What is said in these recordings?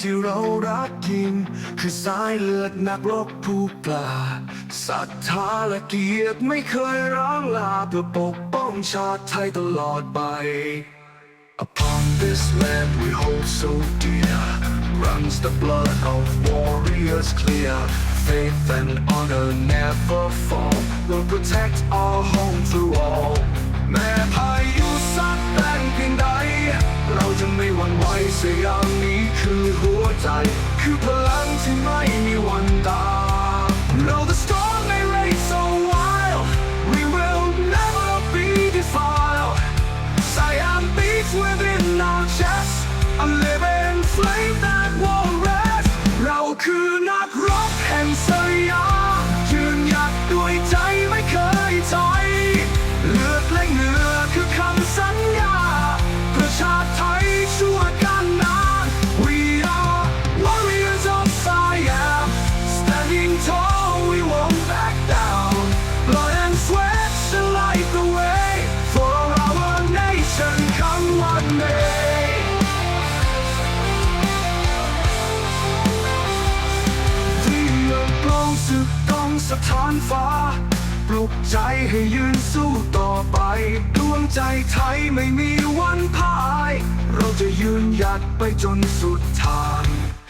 ที่เรารักยิ่งคือสายเลือดนักรบผู้กล้าศรัทธาและเกียรติไม่เคยร้างลาเพื่อปกป้องชาติไทยตลอดไป Upon this land we hold so dear runs the blood of warriors clear. Faith and honor never fall. We'll protect our home through all. แม้พายุ ุ เ กต้องสถานฟ้า ปลุกใจให้ยืนสู้ต่อไป ดวงใจไทยไม่มีวันพ่าย เราจะยืนหยัดไปจนสุดทาง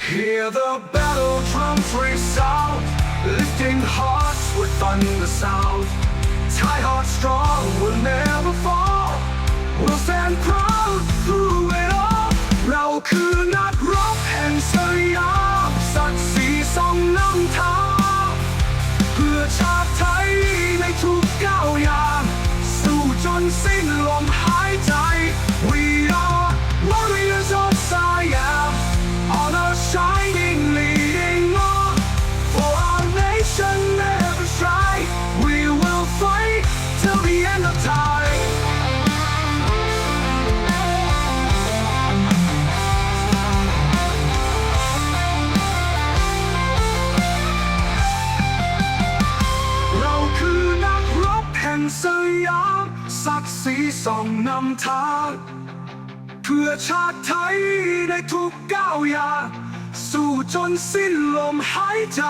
Hear the battle drums resound Lifting hearts with thunder sound Tie heart strong will never fall We'll stand proud through it all เราคือ สีส่องนำทางเพื่อชาติไทยในทุกก้าวยา สู้จนสิ้นลมหายใจ